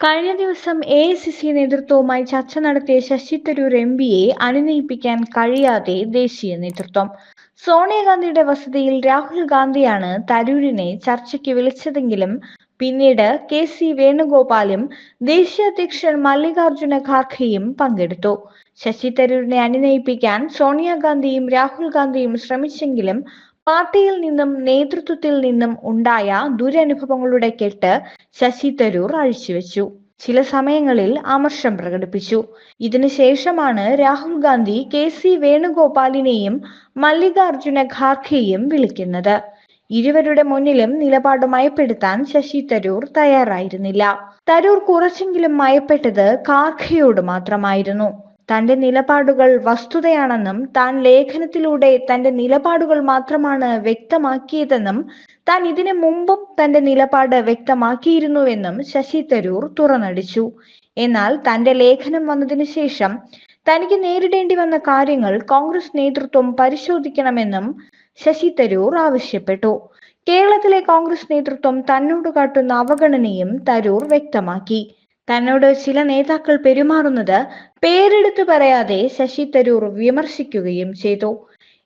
കഴിഞ്ഞ ദിവസം A I C C നേതൃത്വവുമായി ചർച്ച നടത്തിയ ശശി തരൂർ എം പിയെ അനുനയിപ്പിക്കാൻ കഴിയാതെ ദേശീയ നേതൃത്വം. സോണിയാഗാന്ധിയുടെ വസതിയിൽ രാഹുൽ ഗാന്ധിയാണ് തരൂരിനെ ചർച്ചയ്ക്ക് വിളിച്ചതെങ്കിലും പിന്നീട് കെ സി വേണുഗോപാലും ദേശീയ അധ്യക്ഷൻ മല്ലികാർജുന ഖാർഖെയും പങ്കെടുത്തു. ശശി തരൂരിനെ അനുനയിപ്പിക്കാൻ സോണിയാഗാന്ധിയും രാഹുൽ ഗാന്ധിയും ശ്രമിച്ചെങ്കിലും പാർട്ടിയിൽ നിന്നും നേതൃത്വത്തിൽ നിന്നും ഉണ്ടായ ദുരനുഭവങ്ങളുടെ കെട്ട് ശശി തരൂർ അഴിച്ചുവെച്ചു. ചില സമയങ്ങളിൽ അമർഷം പ്രകടിപ്പിച്ചു. ഇതിനുശേഷമാണ് രാഹുൽ ഗാന്ധി കെ സി വേണുഗോപാലിനെയും മല്ലികാർജുന ഖാർഖെയും വിളിക്കുന്നത്. ഇരുവരുടെ മുന്നിലും നിലപാട് മയപ്പെടുത്താൻ ശശി തരൂർ തയ്യാറായിരുന്നില്ല. തരൂർ കുറച്ചെങ്കിലും മയപ്പെട്ടത് ഖാർഖെയോട് മാത്രമായിരുന്നു. തന്റെ നിലപാടുകൾ വസ്തുതയാണെന്നും താൻ ലേഖനത്തിലൂടെ തന്റെ നിലപാടുകൾ മാത്രമാണ് വ്യക്തമാക്കിയതെന്നും താൻ ഇതിനു മുമ്പും തന്റെ നിലപാട് വ്യക്തമാക്കിയിരുന്നുവെന്നും ശശി തരൂർ തുറന്നടിച്ചു. എന്നാൽ തന്റെ ലേഖനം വന്നതിനു ശേഷം തനിക്ക് നേരിടേണ്ടി വന്ന കാര്യങ്ങൾ കോൺഗ്രസ് നേതൃത്വം പരിശോധിക്കണമെന്നും ശശി തരൂർ ആവശ്യപ്പെട്ടു. കേരളത്തിലെ കോൺഗ്രസ് നേതൃത്വം തന്നോട് കാട്ടുന്ന അവഗണനയും തരൂർ വ്യക്തമാക്കി. തന്നോട് ചില നേതാക്കൾ പെരുമാറുന്നത് പേരെടുത്തു പറയാതെ ശശി തരൂർ വിമർശിക്കുകയും ചെയ്തു.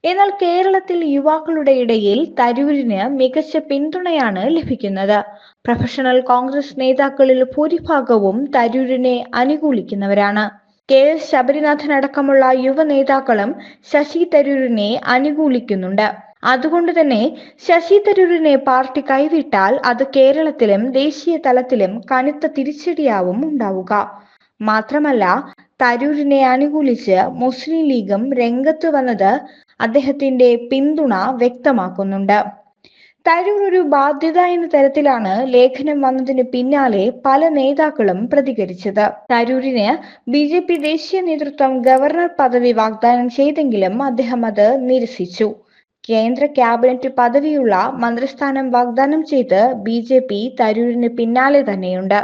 എന്നാൽ കേരളത്തിൽ യുവാക്കളുടെ ഇടയിൽ തരൂരിന് മികച്ച പിന്തുണയാണ് ലഭിക്കുന്നത്. പ്രൊഫഷണൽ കോൺഗ്രസ് നേതാക്കളിൽ ഭൂരിഭാഗവും തരൂരിനെ അനുകൂലിക്കുന്നവരാണ്. കെ. എസ്. ശബരിനാഥൻ അടക്കമുള്ള യുവ നേതാക്കളും ശശി തരൂരിനെ അനുകൂലിക്കുന്നുണ്ട്. അതുകൊണ്ട് തന്നെ ശശി തരൂരിനെ പാർട്ടി കൈവിട്ടാൽ അത് കേരളത്തിലും ദേശീയ തലത്തിലും കനത്ത തിരിച്ചടിയാവും ഉണ്ടാവുക. മാത്രമല്ല തരൂരിനെ അനുകൂലിച്ച് മുസ്ലിം ലീഗും രംഗത്ത് വന്നത് അദ്ദേഹത്തിന്റെ പിന്തുണ വ്യക്തമാക്കുന്നുണ്ട്. തരൂർ ഒരു ബാധ്യത എന്ന തരത്തിലാണ് ലേഖനം വന്നതിന് പിന്നാലെ പല നേതാക്കളും പ്രതികരിച്ചത്. തരൂരിന് ബി ജെ പി ദേശീയ നേതൃത്വം ഗവർണർ പദവി വാഗ്ദാനം ചെയ്തെങ്കിലും അദ്ദേഹം അത് നിരസിച്ചു. കേന്ദ്ര ക്യാബിനറ്റ് പദവിയുള്ള മന്ത്രിസ്ഥാനം വാഗ്ദാനം ചെയ്ത് ബി ജെ പി തരൂരിന് പിന്നാലെ തന്നെയുണ്ട്